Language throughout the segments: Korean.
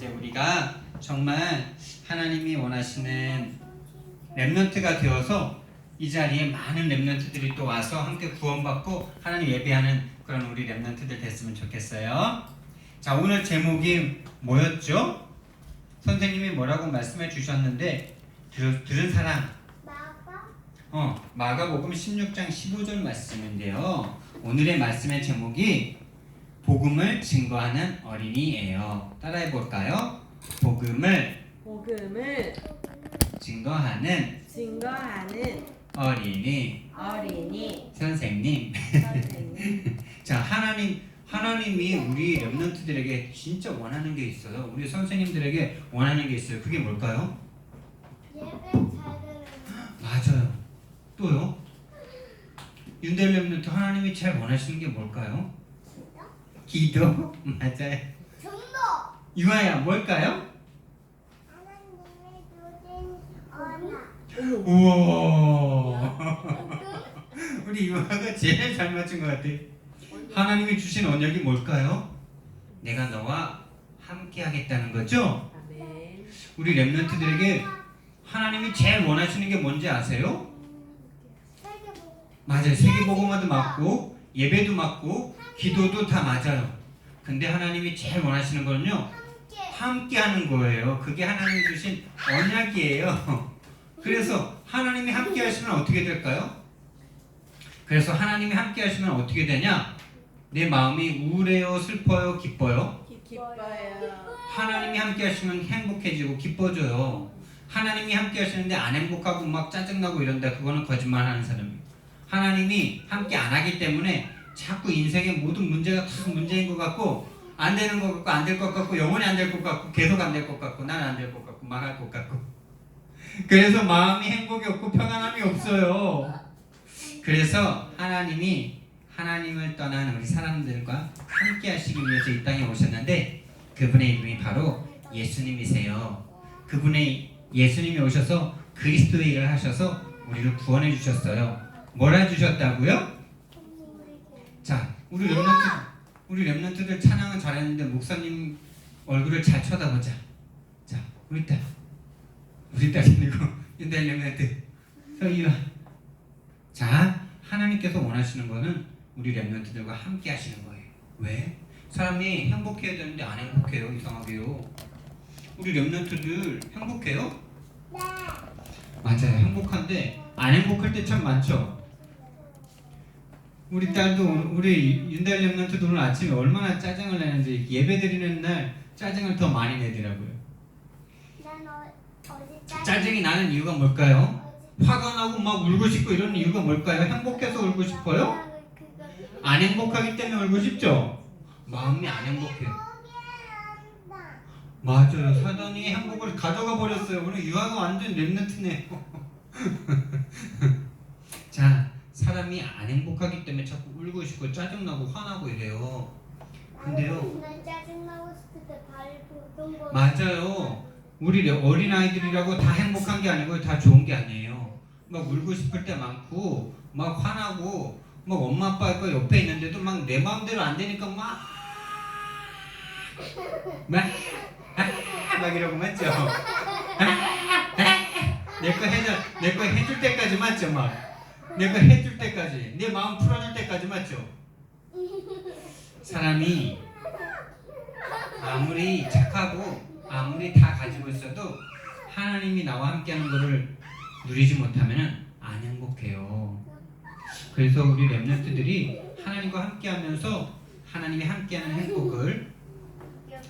이제 우리가 정말 하나님이 원하시는 렘넌트가 되어서 이 자리에 많은 렘넌트들이 또 와서 함께 구원받고 하나님 예배하는 그런 우리 렘넌트들 됐으면 좋겠어요. 자 오늘 제목이 뭐였죠? 선생님이 뭐라고 말씀해 주셨는데 들, 들은 사람 어, 마가복음 16장 15절 말씀인데요. 오늘의 말씀의 제목이 복음을 증거하는 어린이예요. 따라해 볼까요? 복음을 복음을 증거하는 증거하는 어린이 어린이 선생님. 선생님. 자, 하나님 하나님이 우리 렘넌트들에게 진짜 원하는 게 있어요. 우리 선생님들에게 원하는 게 있어요. 그게 뭘까요? 예배 잘 들으면 맞아요. 또요? 윤대 렘넌트 하나님이 제일 원하시는 게 뭘까요? 기도? 맞아요. 정도 유아야 뭘까요? 하나님의 주신 언약 우와 우리 유아가 제일 잘 맞춘 것 같아 하나님이 주신 언약이 뭘까요? 내가 너와 함께 하겠다는 거죠? 아멘. 우리 랩런트들에게 하나님이 제일 원하시는 게 뭔지 아세요? 세계 보고 맞아요 세계복음화도 맞고 예배도 맞고 기도도 다 맞아요 근데 하나님이 제일 원하시는 거는요 함께 하는 거예요. 그게 하나님이 주신 언약이에요. 그래서 하나님이 함께 하시면 어떻게 될까요? 그래서 하나님이 함께 하시면 어떻게 되냐? 내 마음이 우울해요, 슬퍼요, 기뻐요? 기- 기뻐요. 하나님이 함께 하시면 행복해지고 기뻐져요. 하나님이 함께 하시는데 안 행복하고 막 짜증나고 이런다. 그거는 거짓말 하는 사람이에요. 하나님이 함께 안 하기 때문에 자꾸 인생의 모든 문제가 다 문제인 것 같고 안 되는 것 같고 안 될 것 같고 영원히 안 될 것 같고 계속 안 될 것 같고 난 안 될 것 같고 망할 것 같고 그래서 마음이 행복이 없고 평안함이 없어요. 그래서 하나님이 하나님을 떠난 우리 사람들과 함께 하시기 위해서 이 땅에 오셨는데 그분의 이름이 바로 예수님이세요. 그분의 예수님이 오셔서 그리스도의 일을 하셔서 우리를 구원해 주셨어요. 뭐라 주셨다고요? 자, 우리 렘넌트 우리 렘넌트들 찬양은 잘했는데 목사님 얼굴을 잘 쳐다보자. 자, 우리 딸, 우리 딸이 아니고 윤달 렘넌트 서희와. 자, 하나님께서 원하시는 거는 우리 렘넌트들과 함께 하시는 거예요. 왜? 사람이 행복해야 되는데 안 행복해요. 이상하게요. 우리 렘넌트들 행복해요? 네 맞아요. 행복한데 안 행복할 때 참 많죠. 우리 딸도 우리 윤달 렘넌트도 오늘 아침에 얼마나 짜증을 내는지 예배 드리는 날 짜증을 더 많이 내더라고요. 난 어, 어제 짜증이 나는 이유가 뭘까요? 화가 나고 막 울고 싶고 이런 이유가 뭘까요? 행복해서 울고 싶어요? 안 행복하기 때문에 울고 싶죠? 마음이 안 행복해요. 맞아요. 사단이 행복을 가져가 버렸어요. 오늘 유아가 완전 랩런트네요. 자, 사람이 안 행복하기 때문에 자꾸 울고 싶고 짜증나고 화나고 이래요. 근데요. 난 짜증나고 싶을 때 발을 보던 거 맞아요. 우리 어린 아이들이라고 다 행복한 게 아니고 다 좋은 게 아니에요. 막 울고 싶을 때 많고 막 화나고 막 엄마 아빠가 옆에 있는데도 막 내 마음대로 안 되니까 막 막, 아, 막 이러고 맞죠? 내거 해줄 내거 해줄 때까지 맞죠 막. 내거 해줄 때까지 내 마음 풀어줄 때까지 맞죠? 사람이 아무리 착하고 아무리 다 가지고 있어도 하나님이 나와 함께하는 것을 누리지 못하면 안 행복해요. 그래서 우리 렘넌트들이 하나님과 함께하면서 하나님이 함께하는 행복을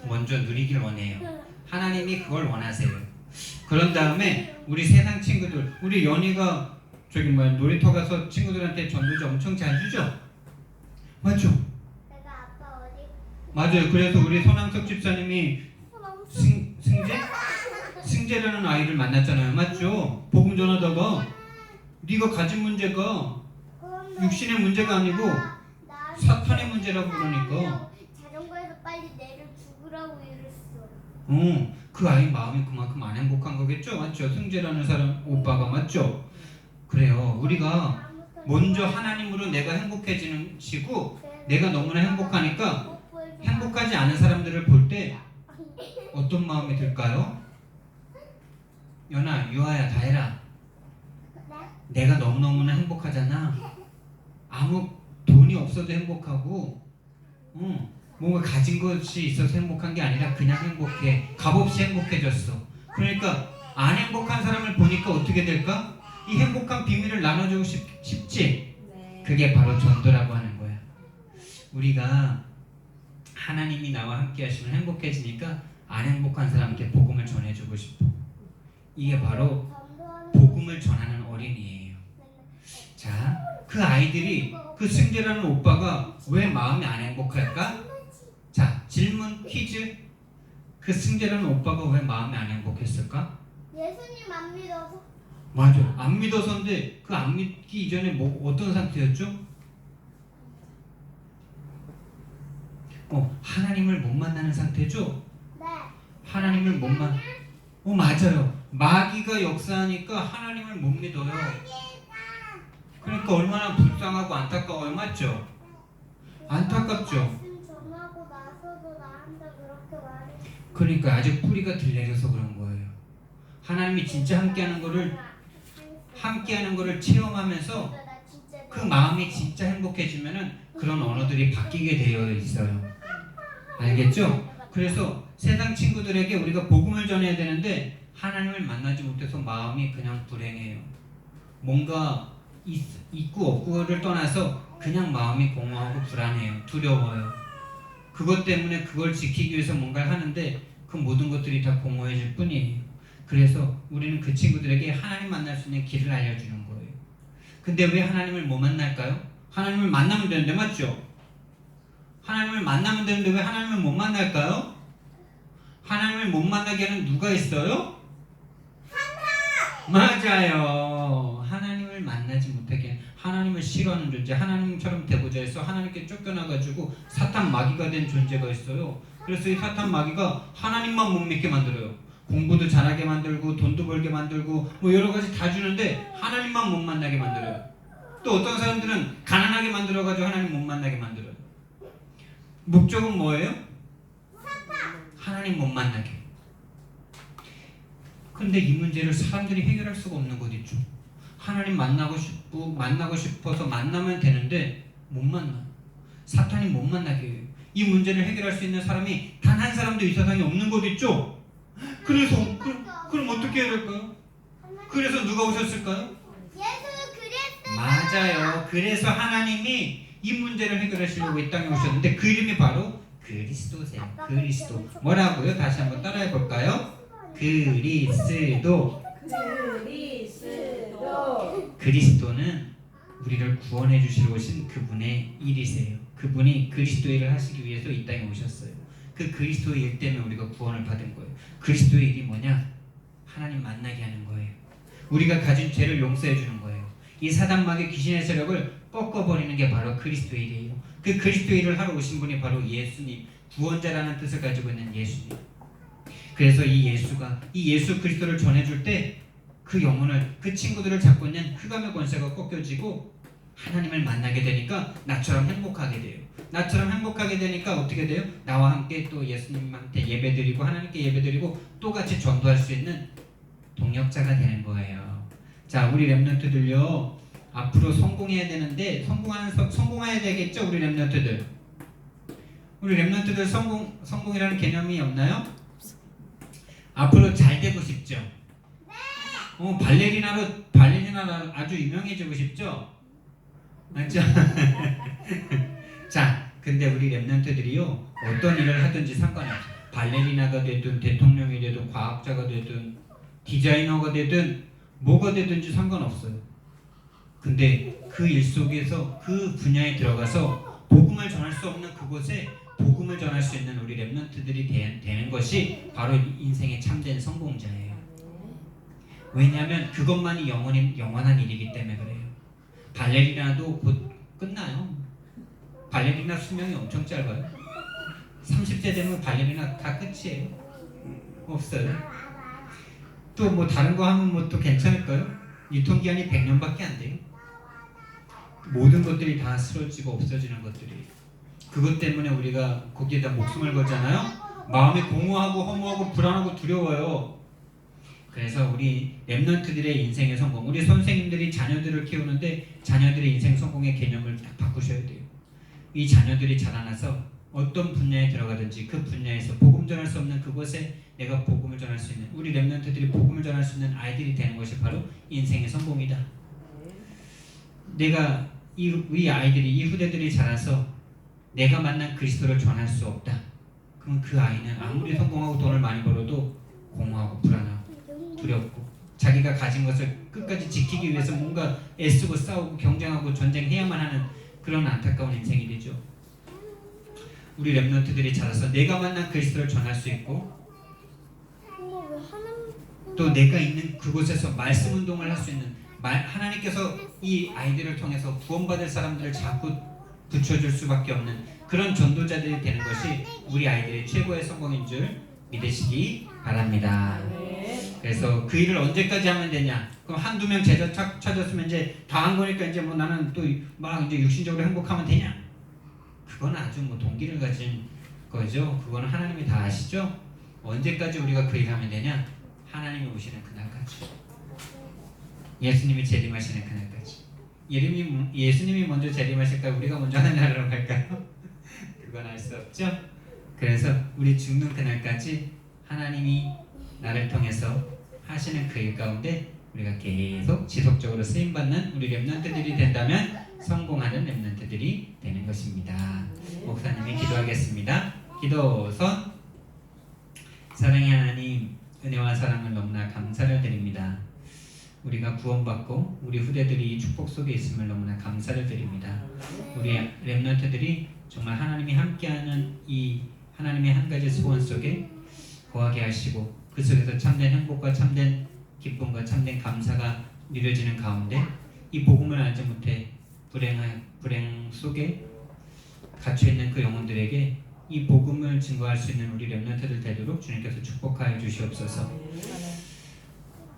먼저 누리길 원해요. 하나님이 그걸 원하세요. 그런 다음에 우리 세상 친구들, 우리 연희가 저기 뭐야 놀이터 가서 친구들한테 전도지 엄청 잘 주죠. 맞죠? 내가 아빠 어디 맞아요. 그래서 우리 손항석 집사님이 승, 승재? 승재라는 아이를 만났잖아요. 맞죠? 복음 전하다가 네가 가진 문제가 육신의 문제가 아니고 사탄의 문제라고 그러니까 자전거에서 빨리 내려 죽으라고 이랬어. 어, 그 아이 마음이 그만큼 안 행복한 거겠죠? 맞죠? 승재라는 사람 오빠가 맞죠? 그래요. 우리가 먼저 하나님으로 내가 행복해지는 시고 내가 너무나 행복하니까 행복하지 않은 사람들을 볼 때 어떤 마음이 들까요? 연아, 유아야, 다혜라. 네? 내가 너무너무나 행복하잖아. 아무 돈이 없어도 행복하고, 응, 뭔가 가진 것이 있어서 행복한 게 아니라 그냥 행복해. 값없이 행복해졌어. 그러니까 안 행복한 사람을 보니까 어떻게 될까? 이 행복한 비밀을 나눠주고 싶, 싶지? 네. 그게 바로 전도라고 하는 거야. 우리가 하나님이 나와 함께 하시면 행복해지니까 안 행복한 사람한테 복음을 전해주고 싶어. 이게 바로 복음을 전하는 어린이에요. 자, 그 아이들이 그 승재라는 오빠가 왜 마음이 안 행복할까? 자, 질문 퀴즈. 그 승재라는 오빠가 왜 마음이 안 행복했을까? 예수님 안 믿어서 맞아. 안 믿어서인데 그 안 믿기 이전에 뭐 어떤 상태였죠? 어, 하나님을 못 만나는 상태죠? 네 하나님을 못 만. 어, 맞아요. 마귀가 역사하니까 하나님을 못 믿어요. 그러니까 얼마나 불쌍하고 안타까워요, 맞죠? 안타깝죠? 말씀 전하고 나서도 나한테 그렇게 말해 그러니까 아직 뿌리가 들 내려서 그런 거예요. 하나님이 진짜 함께하는 거를 함께하는 거를 체험하면서 그 마음이 진짜 행복해지면은 그런 언어들이 바뀌게 되어 있어요. 알겠죠? 그래서 세상 친구들에게 우리가 복음을 전해야 되는데 하나님을 만나지 못해서 마음이 그냥 불행해요. 뭔가 있, 있고 없고를 떠나서 그냥 마음이 공허하고 불안해요. 두려워요. 그것 때문에 그걸 지키기 위해서 뭔가를 하는데 그 모든 것들이 다 공허해질 뿐이에요. 그래서 우리는 그 친구들에게 하나님 만날 수 있는 길을 알려주는 거예요. 근데 왜 하나님을 못 만날까요? 하나님을 만나면 되는데 맞죠? 하나님을 만나면 되는데 왜 하나님을 못 만날까요? 하나님을 못 만나게 하는 누가 있어요? 맞아요. 하나님을 만나지 못하게 하나님을 싫어하는 존재, 하나님처럼 되고자 해서 하나님께 쫓겨나가지고 사탄 마귀가 된 존재가 있어요. 그래서 이 사탄 마귀가 하나님만 못 믿게 만들어요. 공부도 잘하게 만들고 돈도 벌게 만들고 뭐 여러 가지 다 주는데 하나님만 못 만나게 만들어요. 또 어떤 사람들은 가난하게 만들어가지고 하나님 못 만나게 만들어요. 목적은 뭐예요? 하나님 못 만나게. 근데 이 문제를 사람들이 해결할 수가 없는 것 있죠. 하나님 만나고 싶고 만나고 싶어서 만나면 되는데 못 만나. 사탄이 못 만나게 해요. 이 문제를 해결할 수 있는 사람이 단 한 사람도 이 세상에 없는 것 있죠. 그래서 그, 그럼 어떻게 해야 될까요? 그래서 누가 오셨을까요? 예수 그리스도 맞아요. 그래서 하나님이 이 문제를 해결하시려고 이 땅에 오셨는데 그 이름이 바로 그리스도세요. 그리스도. 뭐라고요? 다시 한번 따라해 볼까요? 그리스도. 그리스도 그리스도는 우리를 구원해 주시러 오신 그분의 일이세요. 그분이 그리스도의 일을 하시기 위해서 이 땅에 오셨어요. 그 그리스도의 일 때문에 우리가 구원을 받은 거예요. 그리스도의 일이 뭐냐? 하나님 만나게 하는 거예요. 우리가 가진 죄를 용서해 주는 거예요. 이 사단마귀 귀신의 세력을 꺾어버리는 게 바로 그리스도의 일이에요. 그 그리스도의 일을 하러 오신 분이 바로 예수님, 구원자라는 뜻을 가지고 있는 예수님. 그래서 이 예수가 이 예수 그리스도를 전해줄 때 그 영혼을 그 친구들을 잡고 있는 흑암의 권세가 꺾여지고 하나님을 만나게 되니까 나처럼 행복하게 돼요. 나처럼 행복하게 되니까 어떻게 돼요? 나와 함께 또 예수님한테 예배드리고 하나님께 예배드리고 또 같이 전도할 수 있는 동력자가 되는 거예요. 자, 우리 렘넌트들요. 앞으로 성공해야 되는데 성공하는 성- 성공해야 되겠죠, 우리 렘넌트들. 우리 렘넌트들 성공 성공이라는 개념이 없나요? 앞으로 잘 되고 싶죠. 어, 발레리나로 발레리나로 아주 유명해지고 싶죠. 맞죠? 자, 근데 우리 렘넌트들이요 어떤 일을 하든지 상관없어요. 발레리나가 되든 대통령이 되든 과학자가 되든 디자이너가 되든 뭐가 되든지 상관없어요. 근데 그 일 속에서 그 분야에 들어가서 복음을 전할 수 없는 그곳에 복음을 전할 수 있는 우리 렘넌트들이 되, 되는 것이 바로 인생의 참된 성공자예요. 왜냐하면 그것만이 영원한 일이기 때문에 그래요. 발레리나도 곧 끝나요. 발레리나 수명이 엄청 짧아요. 30세 되면 발레리나 다 끝이에요. 없어요. 또 뭐 다른 거 하면 뭐 또 괜찮을까요? 유통기한이 100년밖에 안 돼요. 모든 것들이 다 쓰러지고 없어지는 것들이. 그것 때문에 우리가 거기에다 목숨을 걸잖아요. 마음이 공허하고 허무하고 불안하고 두려워요. 그래서 우리 랩런트들의 인생의 성공, 우리 선생님들이 자녀들을 키우는데 자녀들의 인생 성공의 개념을 딱 바꾸셔야 돼요. 이 자녀들이 자라나서 어떤 분야에 들어가든지 그 분야에서 복음 전할 수 없는 그곳에 내가 복음을 전할 수 있는 우리 랩런트들이 복음을 전할 수 있는 아이들이 되는 것이 바로 인생의 성공이다. 내가 이, 이 아이들이 이 후대들이 자라서 내가 만난 그리스도를 전할 수 없다. 그럼 그 아이는 아무리 성공하고 돈을 많이 벌어도 공허하고 불안하고 두렵고 자기가 가진 것을 끝까지 지키기 위해서 뭔가 애쓰고 싸우고 경쟁하고 전쟁해야만 하는 그런 안타까운 인생이 되죠. 우리 랩런트들이 자라서 내가 만난 그리스도를 전할 수 있고 또 내가 있는 그곳에서 말씀 운동을 할 수 있는 말, 하나님께서 이 아이들을 통해서 구원받을 사람들을 자꾸 붙여줄 수밖에 없는 그런 전도자들이 되는 것이 우리 아이들의 최고의 성공인 줄 믿으시기 바랍니다. 네. 그래서 그 일을 언제까지 하면 되냐? 그럼 한두 명 제자 찾- 찾았으면 이제 다 한 거니까 이제 뭐 나는 또 막 이제 육신적으로 행복하면 되냐? 그건 아주 뭐 동기를 가진 거죠. 그거는 하나님이 다 아시죠? 언제까지 우리가 그 일을 하면 되냐? 하나님이 오시는 그날까지. 예수님이 재림하시는 그날까지. 예림이, 예수님이 먼저 재림하실까요? 우리가 먼저 하늘나라로 갈까요? 그건 알 수 없죠. 그래서 우리 죽는 그날까지 하나님이 나를 통해서 하시는 그 일 가운데 우리가 계속 지속적으로 쓰임 받는 우리 렘넌트들이 된다면 성공하는 렘넌트들이 되는 것입니다. 목사님이 기도하겠습니다. 기도선 사랑의 하나님 은혜와 사랑을 너무나 감사를 드립니다. 우리가 구원받고 우리 후대들이 이 축복 속에 있음을 너무나 감사를 드립니다. 우리 렘넌트들이 정말 하나님이 함께하는 이 하나님의 한 가지 소원 속에 거하게 하시고 그 속에서 참된 행복과 참된 기쁨과 참된 감사가 누려지는 가운데 이 복음을 알지 못해 불행 불행 속에 갇혀 있는 그 영혼들에게 이 복음을 증거할 수 있는 우리 렘넌트들 되도록 주님께서 축복하여 주시옵소서.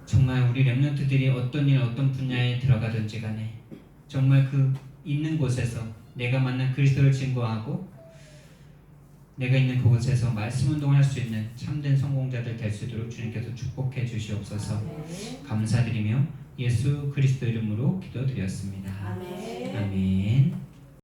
정말 우리 렘넌트들이 어떤 일 어떤 분야에 들어가든지 간에 정말 그 있는 곳에서 내가 만난 그리스도를 증거하고 내가 있는 그곳에서 말씀 운동을 할 수 있는 참된 성공자들 될 수 있도록 주님께서 축복해 주시옵소서 감사드리며 예수 그리스도 이름으로 기도드렸습니다. 아멘. 아멘.